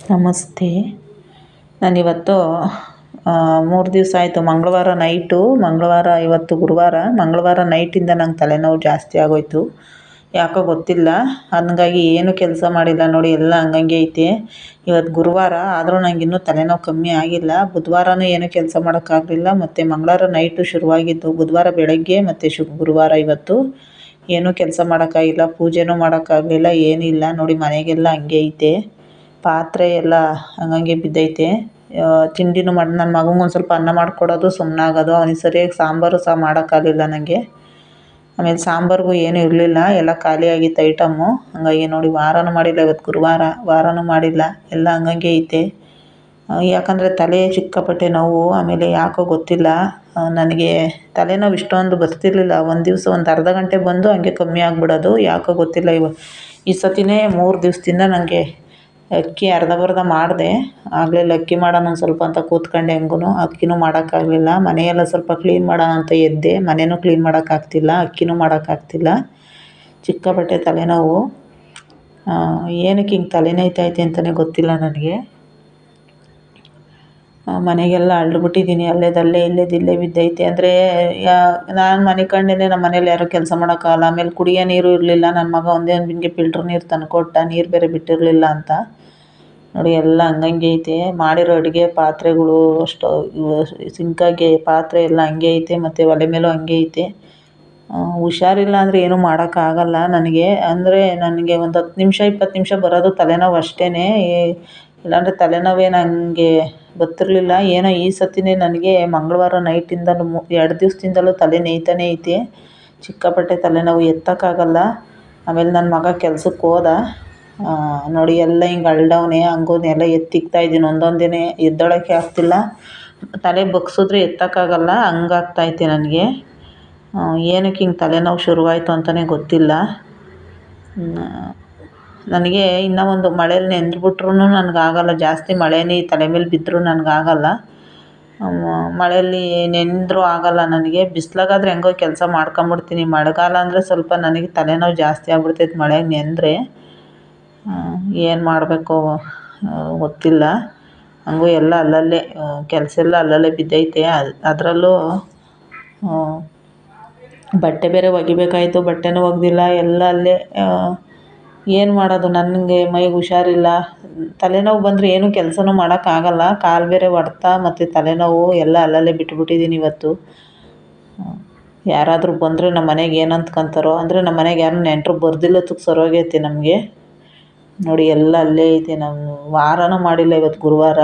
ನಮಸ್ತೆ. ನಾನಿವತ್ತು ಮೂರು ದಿವಸ ಆಯಿತು ಮಂಗಳವಾರ ನೈಟು. ಮಂಗಳವಾರ ಇವತ್ತು ಗುರುವಾರ. ಮಂಗಳವಾರ ನೈಟಿಂದ ನಂಗೆ ತಲೆನೋವು ಜಾಸ್ತಿ ಆಗೋಯಿತು. ಯಾಕೋ ಗೊತ್ತಿಲ್ಲ. ಹಂಗಾಗಿ ಏನು ಕೆಲಸ ಮಾಡಿಲ್ಲ ನೋಡಿ, ಎಲ್ಲ ಹಂಗಂಗೆ ಐತೆ. ಇವತ್ತು ಗುರುವಾರ, ಆದರೂ ನಂಗೆ ಇನ್ನೂ ತಲೆನೋವು ಕಮ್ಮಿ ಆಗಿಲ್ಲ. ಬುಧವಾರನೂ ಏನು ಕೆಲಸ ಮಾಡೋಕ್ಕಾಗಲಿಲ್ಲ. ಮತ್ತು ಮಂಗಳವಾರ ನೈಟು ಶುರುವಾಗಿದ್ದು, ಬುಧವಾರ ಬೆಳಗ್ಗೆ ಮತ್ತು ಶು, ಗುರುವಾರ ಇವತ್ತು. ಏನೂ ಕೆಲಸ ಮಾಡೋಕ್ಕಾಗಿಲ್ಲ. ಪೂಜೆನೂ ಮಾಡೋಕ್ಕಾಗಲಿಲ್ಲ, ಏನಿಲ್ಲ. ನೋಡಿ, ಮನೆಗೆಲ್ಲ ಹಂಗೆ ಐತೆ. ಪಾತ್ರೆ ಎಲ್ಲ ಹಂಗಂಗೆ ಬಿದ್ದೈತೆ. ತಿಂಡಿನೂ ಮಾಡಿ ನನ್ನ ಮಗಂಗೆ ಒಂದು ಸ್ವಲ್ಪ ಅನ್ನ ಮಾಡಿಕೊಡೋದು ಸುಮ್ಮನಾಗೋದು ಅವ್ನಿಗೆ ಸರಿಯಾಗಿ ಸಾಂಬಾರು ಸಹ ಮಾಡೋಕ್ಕಾಗಲಿಲ್ಲ ನನಗೆ ಆಮೇಲೆ ಸಾಂಬಾರಿಗೂ ಏನೂ ಇರಲಿಲ್ಲ. ಎಲ್ಲ ಖಾಲಿಯಾಗಿತ್ತು ಐಟಮ್ಮು. ಹಂಗಾಗಿ ನೋಡಿ ವಾರನೂ ಮಾಡಿಲ್ಲ ಇವತ್ತು ಗುರುವಾರ. ವಾರನೂ ಮಾಡಿಲ್ಲ. ಎಲ್ಲ ಹಂಗಂಗೆ ಐತೆ. ಯಾಕಂದರೆ ತಲೆ ಸಿಕ್ಕಾಪಟ್ಟೆ ನೋವು, ಆಮೇಲೆ ಯಾಕೋ ಗೊತ್ತಿಲ್ಲ. ನನಗೆ ತಲೆನೋವು ಇಷ್ಟೊಂದು ಬರ್ತಿರ್ಲಿಲ್ಲ. ಒಂದು ದಿವಸ ಒಂದು ಅರ್ಧ ಗಂಟೆ ಬಂದು ಹಂಗೆ ಕಮ್ಮಿ ಆಗಿಬಿಡೋದು. ಯಾಕೋ ಗೊತ್ತಿಲ್ಲ ಇವ, ಈ ಸತಿನೇ ಮೂರು ದಿವಸದಿಂದ ನನಗೆ ಅಕ್ಕಿ ಅರ್ಧಂಬರ್ಧ ಮಾಡಿದೆ. ಆಗಲಿಲ್ಲ ಅಕ್ಕಿ ಮಾಡೋಣ ಒಂದು ಸ್ವಲ್ಪ ಅಂತ ಕೂತ್ಕೊಂಡೆ ಹೆಂಗೂ ಅಕ್ಕಿನೂ ಮಾಡೋಕ್ಕಾಗಲಿಲ್ಲ ಮನೆಯೆಲ್ಲ ಸ್ವಲ್ಪ ಕ್ಲೀನ್ ಮಾಡೋಣ ಅಂತ ಎದ್ದೆ. ಮನೆಯೂ ಕ್ಲೀನ್ ಮಾಡೋಕ್ಕಾಗ್ತಿಲ್ಲ ಅಕ್ಕಿನೂ ಮಾಡೋಕ್ಕಾಗ್ತಿಲ್ಲ ಸಿಕ್ಕಾಪಟ್ಟೆ ತಲೆನೋವು. ಏನಕ್ಕೆ ಹಿಂಗೆ ತಲೆನೋಯ್ತೈತೆ ಅಂತಲೇ ಗೊತ್ತಿಲ್ಲ ನನಗೆ. ಮನೆಗೆಲ್ಲ ಅಳ್ಳಿಬಿಟ್ಟಿದ್ದೀನಿ ಅಲ್ಲೇದಲ್ಲೇ ಇಲ್ಲೇದಿಲ್ಲೇ ಬಿದ್ದೈತೆ. ಅಂದರೆ, ಯಾ, ನಾನು ಮನೆ ಕಂಡೇ ನಮ್ಮ ಮನೇಲಿ ಯಾರೂ ಕೆಲಸ ಮಾಡೋಕ್ಕಾಗಲ್ಲ ಆಮೇಲೆ ಕುಡಿಯೋ ನೀರು ಇರಲಿಲ್ಲ. ನನ್ನ ಮಗ ಒಂದೇ ಒಂದು ಬಿಂದಿಗೆ ಫಿಲ್ಟ್ರ್ ನೀರು ತಂದುಕೊಟ್ಟ. ನೀರು ಬೇರೆ ಬಿಟ್ಟಿರಲಿಲ್ಲ ಅಂತ. ನೋಡಿ, ಎಲ್ಲ ಹಂಗಂಗೆ ಐತೆ. ಮಾಡಿರೋ ಅಡುಗೆ ಪಾತ್ರೆಗಳು ಅಷ್ಟು ಸಿಂಕಾಗೆ ಪಾತ್ರೆ ಎಲ್ಲ ಹಂಗೆ ಐತೆ. ಮತ್ತು ಒಲೆ ಮೇಲೂ ಹಂಗೆ ಐತೆ. ಹುಷಾರಿಲ್ಲ ಅಂದರೆ ಏನೂ ಮಾಡೋಕ್ಕಾಗಲ್ಲ ನನಗೆ. ಅಂದರೆ ನನಗೆ ಒಂದು ಹತ್ತು ನಿಮಿಷ, ಇಪ್ಪತ್ತು ನಿಮಿಷ ಬರೋದು ತಲೆನೋವು ಅಷ್ಟೇ ಇಲ್ಲಾಂದರೆ ತಲೆನೋವೇ ನನಗೆ ಬರ್ತಿರ್ಲಿಲ್ಲ ಏನೋ ಈ ಸತಿನೇ ನನಗೆ ಮಂಗಳವಾರ ನೈಟಿಂದಲೂ ಮು, ಎರಡು ದಿವಸದಿಂದಲೂ ತಲೆ ನೋಯ್ತಾನೇ ಐತೆ. ಸಿಕ್ಕಾಪಟ್ಟೆ ತಲೆನೋವು ಎತ್ತಕ್ಕಾಗಲ್ಲ. ಆಮೇಲೆ ನನ್ನ ಮಗ ಕೆಲ್ಸಕ್ಕೆ ಹೋದ. ನೋಡಿ ಎಲ್ಲ ಹಿಂಗೆ ಅಳ್ದವ್ನೆ, ಹಂಗೂ ಎಲ್ಲ ಎತ್ತಿಕ್ತಾ ಇದ್ದೀನಿ. ಒಂದೊಂದೇ ಎದ್ದೇಳೋಕ್ಕೆ ಆಗ್ತಿಲ್ಲ. ತಲೆ ಬಗ್ಸಿದ್ರೆ ಎತ್ತಕ್ಕಾಗಲ್ಲ. ಹಂಗಾಗ್ತೈತೆ ನನಗೆ. ಏನಕ್ಕೆ ಹಿಂಗೆ ತಲೆನೋವು ಶುರುವಾಯಿತು ಅಂತಲೇ ಗೊತ್ತಿಲ್ಲ. ನನಗೆ ಇನ್ನೂ ಒಂದು ಮಳೇಲಿ ನೆಂದ್ಬಿಟ್ರೂ ನನಗಾಗಲ್ಲ. ಜಾಸ್ತಿ ಮಳೆನೇ ತಲೆ ಮೇಲೆ ಬಿದ್ದರೂ ನನಗಾಗಲ್ಲ. ಮಳೆಯಲ್ಲಿ ನೆಂದರೂ ಆಗಲ್ಲ ನನಗೆ. ಬಿಸ್ಲಾಗಾದ್ರೆ ಹೆಂಗೋ ಕೆಲಸ ಮಾಡ್ಕೊಂಬಿಡ್ತೀನಿ. ಮಳೆಗಾಲ ಅಂದರೆ ಸ್ವಲ್ಪ ನನಗೆ ತಲೆನೋವು ಜಾಸ್ತಿ ಆಗ್ಬಿಡ್ತೈತೆ ಮಳೆಗೆ ನೆಂದರೆ. ಏನು ಮಾಡಬೇಕು ಗೊತ್ತಿಲ್ಲ. ಹಂಗೂ ಎಲ್ಲ ಅಲ್ಲಲ್ಲೇ ಕೆಲಸ ಎಲ್ಲ ಅಲ್ಲಲ್ಲೇ ಬಿದ್ದೈತೆ. ಅದರಲ್ಲೂ ಬಟ್ಟೆ ಬೇರೆ ಒಗಿಬೇಕಾಯಿತು. ಬಟ್ಟೆನೂ ಒಗೆದಿಲ್ಲ. ಎಲ್ಲ ಅಲ್ಲೇ ಏನು ಮಾಡೋದು? ನನಗೆ ಮೈಗೆ ಹುಷಾರಿಲ್ಲ. ತಲೆನೋವು ಬಂದರೆ ಏನೂ ಕೆಲಸನೂ ಮಾಡೋಕ್ಕಾಗಲ್ಲ ಕಾಲು ಬೇರೆ ಹೊಡ್ತ ಮತ್ತು ತಲೆನೋವು ಎಲ್ಲ ಅಲ್ಲಲ್ಲೇ ಬಿಟ್ಬಿಟ್ಟಿದ್ದೀನಿ ಇವತ್ತು. ಯಾರಾದರೂ ಬಂದರೆ ನಮ್ಮ ಮನೆಗೆ ಏನು ಅಂದ್ಕೊಂತಾರೋ ಅಂದರೆ ನಮ್ಮ ಮನೆಗೆ ಯಾರೂ ನೆಂಟರು ಬರ್ದಿಲ್ಲದಕ್ಕೆ ಸರೋಗೈತೆ ನಮಗೆ. ನೋಡಿ, ಎಲ್ಲ ಅಲ್ಲೇ ಐತೆ. ನಾನು ವಾರನೂ ಮಾಡಿಲ್ಲ ಇವತ್ತು ಗುರುವಾರ.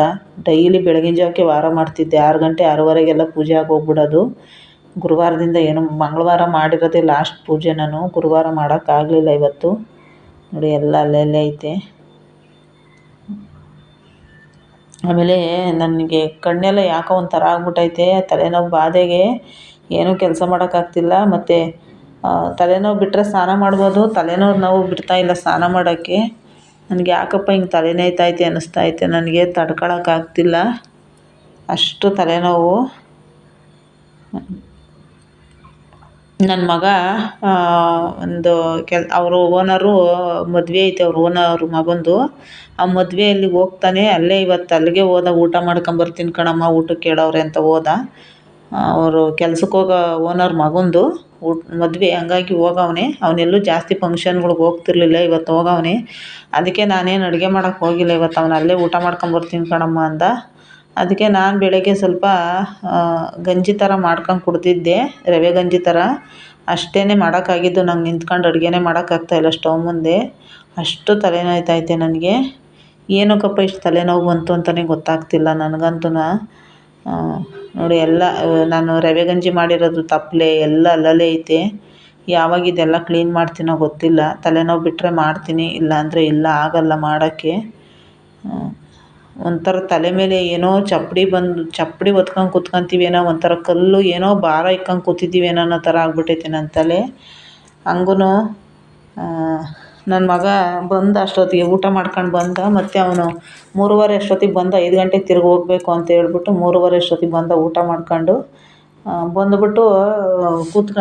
ಡೈಲಿ ಬೆಳಗಿನ ಜಾವಕ್ಕೆ ವಾರ ಮಾಡ್ತಿದ್ದೆ. ಆರು ಗಂಟೆ ಆರೂವರೆಗೆಲ್ಲ ಪೂಜೆ ಆಗೋಗ್ಬಿಡೋದು ಗುರುವಾರದಿಂದ ಏನು ಮಂಗಳವಾರ ಮಾಡಿರೋದೇ ಲಾಸ್ಟ್ ಪೂಜೆ ನಾನು. ಗುರುವಾರ ಮಾಡೋಕ್ಕಾಗಲಿಲ್ಲ ಇವತ್ತು. ನೋಡಿ, ಎಲ್ಲ ಅಲ್ಲಲ್ಲೇ ಐತೆ. ಆಮೇಲೆ ನನಗೆ ಕಣ್ಣೆಲ್ಲ ಯಾಕೋ ಒಂಥರ ಆಗ್ಬಿಟ್ಟೈತೆ ತಲೆನೋವು ಬಾಧೆಗೆ ಏನೂ ಕೆಲಸ ಮಾಡೋಕ್ಕಾಗ್ತಿಲ್ಲ, ಮತ್ತು ತಲೆನೋವು ಬಿಟ್ಟರೆ ಸ್ನಾನ ಮಾಡ್ಬೋದು, ತಲೆನೋವು ನೋವು ಬಿಡ್ತಾಯಿಲ್ಲ ಸ್ನಾನ ಮಾಡೋಕ್ಕೆ. ನನಗೆ ಯಾಕಪ್ಪ ಹಿಂಗೆ ತಲೆನೋಯ್ತೈತೆ ಅನಿಸ್ತಾ ಐತೆ ನನಗೆ ತಡ್ಕೊಳಕ್ಕಾಗ್ತಿಲ್ಲ. ಅಷ್ಟು ತಲೆನೋವು. ನನ್ನ ಮಗ ಒಂದು ಕೆಲ್, ಅವರು ಓನರು ಮದುವೆ ಐತೆ ಅವ್ರ ಓನರ್ ಮಗಂದು. ಆ ಮದುವೆಯಲ್ಲಿ ಹೋಗ್ತಾನೆ, ಅಲ್ಲೇ ಇವತ್ತು ಅಲ್ಲಿಗೆ ಹೋದ, ಊಟ ಮಾಡ್ಕೊಂಬರ್ತೀನಿ ಕಣಮ್ಮ, ಊಟಕ್ಕೆ ಹೇಳವ್ರೆ ಅಂತ ಹೋದ. ಅವರು ಕೆಲ್ಸಕ್ಕೆ ಹೋಗೋ, ಓನರ್ ಮಗಂದು, ಊಟ, ಮದುವೆ, ಹಂಗಾಗಿ ಹೋಗವ್ನೆ. ಅವನೆಲ್ಲೂ ಜಾಸ್ತಿ ಫಂಕ್ಷನ್ಗಳ್ಗೆ ಹೋಗ್ತಿರ್ಲಿಲ್ಲ, ಇವತ್ತು ಹೋಗವ್ನೆ. ಅದಕ್ಕೆ ನಾನೇನು ಅಡುಗೆ ಮಾಡೋಕ್ಕೆ ಹೋಗಿಲ್ಲ, ಇವತ್ತು ಅವ್ನು ಅಲ್ಲೇ ಊಟ ಮಾಡ್ಕೊಂಬರ್ತೀನಿ ಕಣಮ್ಮ ಅಂದ. ಅದಕ್ಕೆ ನಾನು ಬೆಳಗ್ಗೆ ಸ್ವಲ್ಪ ಗಂಜಿ ಥರ ಮಾಡ್ಕೊಂಡು ಕುಡ್ದಿದ್ದೆ, ರವೆ ಗಂಜಿ ಥರ ಅಷ್ಟೇ ಮಾಡೋಕ್ಕಾಗಿದ್ದು, ನಂಗೆ ನಿಂತ್ಕೊಂಡು ಅಡುಗೆನೇ ಮಾಡೋಕ್ಕಾಗ್ತಾಯಿಲ್ಲ ಸ್ಟವ್ ಮುಂದೆ. ಅಷ್ಟು ತಲೆ ನೋಯ್ತೈತೆ ನನಗೆ. ಏನಕ್ಕಪ್ಪ ಇಷ್ಟು ತಲೆನೋವು ಬಂತು ಅಂತಲೇ ಗೊತ್ತಾಗ್ತಿಲ್ಲ ನನಗಂತೂ ನೋಡಿ ಎಲ್ಲ, ನಾನು ರವೆ ಗಂಜಿ ಮಾಡಿರೋದು ತಪ್ಪಲೆ ಎಲ್ಲ ಅಲ್ಲಲ್ಲೇ ಐತೆ. ಯಾವಾಗ ಇದೆಲ್ಲ ಕ್ಲೀನ್ ಮಾಡ್ತೀನೋ ಗೊತ್ತಿಲ್ಲ. ತಲೆನೋವು ಬಿಟ್ಟರೆ ಮಾಡ್ತೀನಿ ಇಲ್ಲ ಅಂದರೆ ಇಲ್ಲ, ಆಗೋಲ್ಲ ಮಾಡೋಕ್ಕೆ. ಒಂಥರ ತಲೆ ಮೇಲೆ ಏನೋ ಚಪ್ಪಡಿ ಬಂದು, ಚಪ್ಪಡಿ ಹೊತ್ಕೊಂಡು ಕೂತ್ಕೊಂತೀವೇನೋ, ಒಂಥರ ಕಲ್ಲು ಏನೋ ಭಾರ ಇಕ್ಕೊಂಡು ಕೂತಿದ್ದೀವೇನೋ ಅನ್ನೋ ಥರ ಆಗ್ಬಿಟ್ಟೈತೆ ನನ್ನ ತಲೆ. ಹಂಗೂ ನನ್ನ ಮಗ ಬಂದ ಅಷ್ಟೊತ್ತಿಗೆ ಊಟ ಮಾಡ್ಕೊಂಡು ಬಂದ, ಮತ್ತು ಅವನು ಮೂರುವರೆ ಅಷ್ಟೊತ್ತಿಗೆ ಬಂದ, ಐದು ಗಂಟೆಗೆ ತಿರ್ಗಿ ಹೋಗಬೇಕು ಅಂತ ಹೇಳ್ಬಿಟ್ಟು ಮೂರುವರೆ ಅಷ್ಟೊತ್ತಿಗೆ ಬಂದ ಊಟ ಮಾಡ್ಕೊಂಡು. ಬಂದುಬಿಟ್ಟು ಕೂತ್ಕ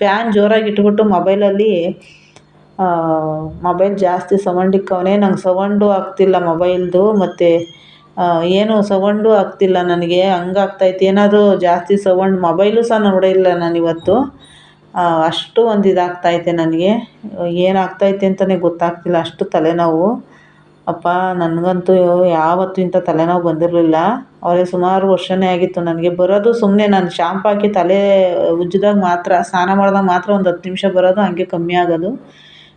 ಫ್ಯಾನ್ ಜೋರಾಗಿ ಇಟ್ಬಿಟ್ಟು ಮೊಬೈಲಲ್ಲಿ ಮೊಬೈಲ್ ಜಾಸ್ತಿ ಸೌಂಡ್ ಇಕ್ಕವನೆ ನಂಗೆ ಸೌಂಡು ಆಗ್ತಿಲ್ಲ ಮೊಬೈಲ್ದು ಮತ್ತು ಏನು ಸೌಂಡು ಆಗ್ತಿಲ್ಲ ನನಗೆ, ಹಂಗಾಗ್ತೈತೆ. ಏನಾದರೂ ಜಾಸ್ತಿ ಸೌಂಡ್ ಮೊಬೈಲು ಸಹ ನೋಡಿಲ್ಲ ನಾನು ಇವತ್ತು. ಅಷ್ಟು ಒಂದು ಇದಾಗ್ತೈತೆ ನನಗೆ. ಏನಾಗ್ತೈತೆ ಅಂತಲೇ ಗೊತ್ತಾಗ್ತಿಲ್ಲ ಅಷ್ಟು ತಲೆನೋವು. ಅಪ್ಪ, ನನಗಂತೂ ಯಾವತ್ತೂ ಇಂಥ ತಲೆನೋವು ಬಂದಿರಲಿಲ್ಲ. ಅವರೇ ಸುಮಾರು ವರ್ಷನೇ ಆಗಿತ್ತು ನನಗೆ. ಬರೋದು ಸುಮ್ಮನೆ ನಾನು ಶಾಂಪ್ ಹಾಕಿ ತಲೆ ಉಜ್ಜಿದಾಗ ಮಾತ್ರ, ಸ್ನಾನ ಮಾಡಿದಾಗ ಮಾತ್ರ ಒಂದು ಹತ್ತು ನಿಮಿಷ ಬರೋದು, ಹಂಗೆ ಕಮ್ಮಿ ಆಗೋದು.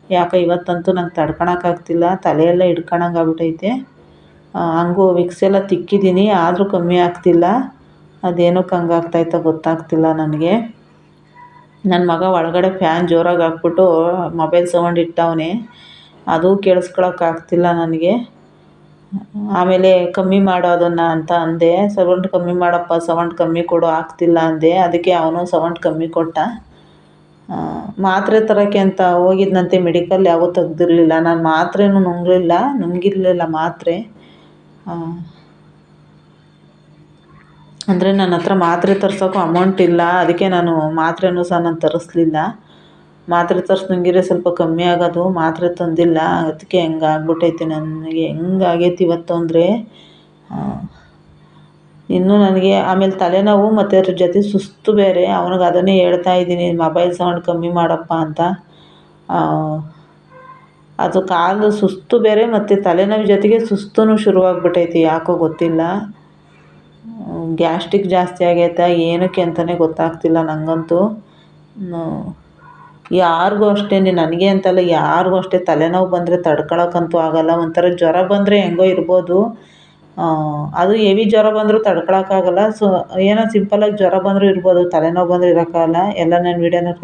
ಯಾಕೋ ಇವತ್ತಂತೂ ನಂಗೆ ತಡ್ಕೊಳಕ್ಕಾಗ್ತಿಲ್ಲ, ತಲೆಯೆಲ್ಲ ಹಿಡ್ಕೊಳಂಗೆ ಆಗ್ಬಿಟ್ಟೈತೆ ಹಂಗೂ ವಿಕ್ಸ್ ಎಲ್ಲ ತಿಕ್ಕಿದ್ದೀನಿ, ಆದರೂ ಕಮ್ಮಿ ಆಗ್ತಿಲ್ಲ. ಅದೇನಕ್ಕೆ ಹಂಗೆ ಗೊತ್ತಾಗ್ತಿಲ್ಲ ನನಗೆ. ನನ್ನ ಮಗ ಒಳಗಡೆ ಫ್ಯಾನ್ ಜೋರಾಗಿ ಹಾಕ್ಬಿಟ್ಟು ಮೊಬೈಲ್ ಸೌಂಡ್ ಇಟ್ಟವನೆ, ಅದು ಕೇಳಿಸ್ಕೊಳಕ್ಕಾಗ್ತಿಲ್ಲ ನನಗೆ. ಆಮೇಲೆ ಕಮ್ಮಿ ಮಾಡು ಅದನ್ನು ಅಂತ ಅಂದೆ, ಸೌಂಡ್ ಕಮ್ಮಿ ಮಾಡಪ್ಪ, ಸೌಂಡ್ ಕಮ್ಮಿ ಕೊಡು, ಆಗ್ತಿಲ್ಲ ಅಂದೆ, ಅದಕ್ಕೆ ಅವನು ಸೌಂಡ್ ಕಮ್ಮಿ ಕೊಟ್ಟ. ಮಾತ್ರೆ ತರೋಕ್ಕೆ ಅಂತ ಹೋಗಿದ್ನಂತೆ ಮೆಡಿಕಲ್ ಯಾವೂ ತೆಗ್ದಿರ್ಲಿಲ್ಲ. ನಾನು ಮಾತ್ರೆನೂ ನುಂಗಲಿಲ್ಲ, ನುಂಗಿರಲಿಲ್ಲ ಮಾತ್ರೆ. ಅಂದರೆ ನನ್ನ ಹತ್ರ ಮಾತ್ರೆ ತರ್ಸೋಕ್ಕೂ ಅಮೌಂಟ್ ಇಲ್ಲ. ಅದಕ್ಕೆ ನಾನು ಮಾತ್ರೆನೂ ಸಹ ನಾನು ತರಿಸ್ಲಿಲ್ಲ. ಮಾತ್ರೆ ತರ್ಸಿ ನುಂಗಿದ್ರೆ ಸ್ವಲ್ಪ ಕಮ್ಮಿ ಆಗೋದು, ಮಾತ್ರೆ ತಂದಿಲ್ಲ. ಅದಕ್ಕೆ ಹೆಂಗಾಗ್ಬಿಟ್ಟೈತೆ ನನಗೆ. ಹೆಂಗಾಗೈತೆ ಇವತ್ತು ಅಂದರೆ ಇನ್ನೂ ನನಗೆ ಆಮೇಲೆ ತಲೆನೋವು ಮತ್ತು ಅದ್ರ ಜೊತೆ ಸುಸ್ತು ಬೇರೆ. ಅವ್ನಿಗೆ ಅದನ್ನೇ ಹೇಳ್ತಾ ಇದ್ದೀನಿ ಮೊಬೈಲ್ ಸೌಂಡ್ ಕಮ್ಮಿ ಮಾಡಪ್ಪ ಅಂತ. ಅದು ಕಾಲು ಸುಸ್ತು ಬೇರೆ ಮತ್ತು ತಲೆನೋವು ಜೊತೆಗೆ ಸುಸ್ತೂ ಶುರುವಾಗ್ಬಿಟ್ಟೈತಿ ಯಾಕೋ ಗೊತ್ತಿಲ್ಲ. ಗ್ಯಾಸ್ಟಿಕ್ ಜಾಸ್ತಿ ಆಗೈತಾ, ಏನಕ್ಕೆ ಅಂತಲೇ ಗೊತ್ತಾಗ್ತಿಲ್ಲ ನನಗಂತೂ ಯಾರಿಗೂ ಅಷ್ಟೇ ನನಗೆ ಅಂತಲ್ಲ, ಯಾರಿಗೂ ಅಷ್ಟೇ ತಲೆನೋವು ಬಂದರೆ ತಡ್ಕೊಳಕ್ಕಂತೂ ಆಗೋಲ್ಲ. ಒಂಥರ ಜ್ವರ ಬಂದರೆ ಹೆಂಗೋ ಇರ್ಬೋದು. ಅದು ಹೆವಿ ಜ್ವರ ಬಂದರೂ ತಡ್ಕೊಳಕ್ಕಾಗಲ್ಲ. ಸೊ ಏನೋ ಸಿಂಪಲ್ಲಾಗಿ ಜ್ವರ ಬಂದರೂ ಇರ್ಬೋದು, ತಲೆನೋವು ಬಂದರೆ ಇರೋಕ್ಕಾಗಲ್ಲ. ಎಲ್ಲ ನಾನು ವೀಡಿಯೋ ನೋಡ್ತಿರೋ